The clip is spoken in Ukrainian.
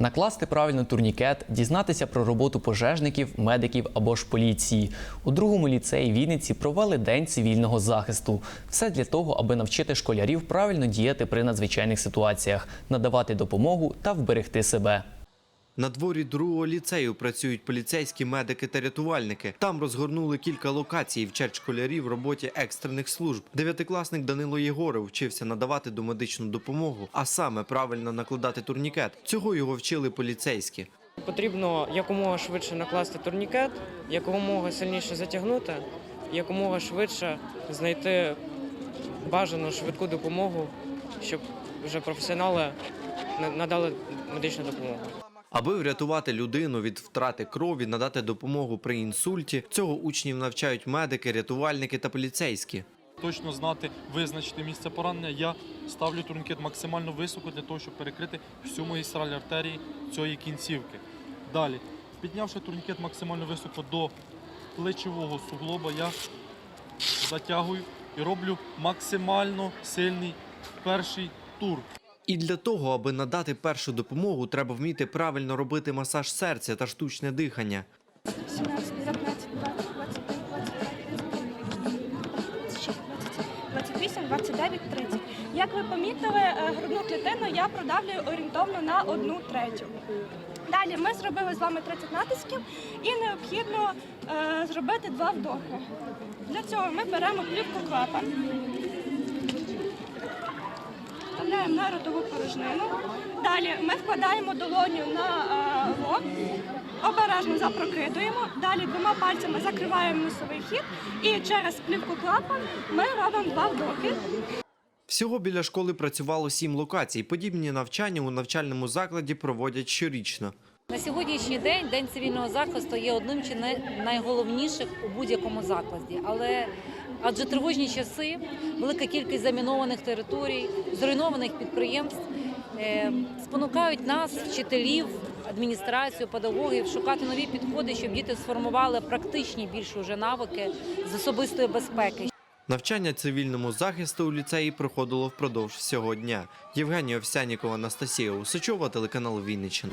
Накласти правильно турнікет, дізнатися про роботу пожежників, медиків або ж поліції. У другому ліцеї Вінниці провели день цивільного захисту. Все для того, аби навчити школярів правильно діяти при надзвичайних ситуаціях, надавати допомогу та вберегти себе. На дворі другого ліцею працюють поліцейські медики та рятувальники. Там розгорнули кілька локацій і вчать школярів в роботі екстрених служб. Дев'ятикласник Данило Єгоров вчився надавати домедичну допомогу, а саме правильно накладати турнікет. Цього його вчили поліцейські. Потрібно якомога швидше накласти турнікет, якомога сильніше затягнути, якомога швидше знайти бажану швидку допомогу, щоб вже професіонали надали медичну допомогу. Аби врятувати людину від втрати крові, надати допомогу при інсульті. Цього учнів навчають медики, рятувальники та поліцейські. точно знати, визначити місце поранення, я ставлю турнікет максимально високо для того, щоб перекрити всю магістраль артерії цієї кінцівки. Далі, піднявши турнікет максимально високо до плечового суглоба, я затягую і роблю максимально сильний перший тур. І для того, аби надати першу допомогу, треба вміти правильно робити масаж серця та штучне дихання. 17, 19, 20, 21, 28, 29, 30. Як ви помітили, е, грудну клітину я продавлюю орієнтовно на одну третю. Далі ми зробили з вами 30 натисків і необхідно е, зробити два вдохи. Для цього ми беремо плівку клапан. Вставляємо на ротову порожнину. Далі ми вкладаємо долоню на е, лоб, обережно запрокидуємо. Далі двома пальцями закриваємо носовий хід і через плівку клапан ми робимо два вдохи. Всього біля школи працювало сім локацій. Подібні навчання у навчальному закладі проводять щорічно. На сьогоднішній день день цивільного захисту є одним чи не найголовніших у будь-якому закладі. Але адже тривожні часи, велика кількість замінованих територій, зруйнованих підприємств е, спонукають нас, вчителів, адміністрацію, педагогів, шукати нові підходи, щоб діти сформували практичні більше вже навики з особистої безпеки. Навчання цивільному захисту у ліцеї проходило впродовж всього дня. Євгенія Овсянікова, Анастасія Усачова, телеканал Вінниччина.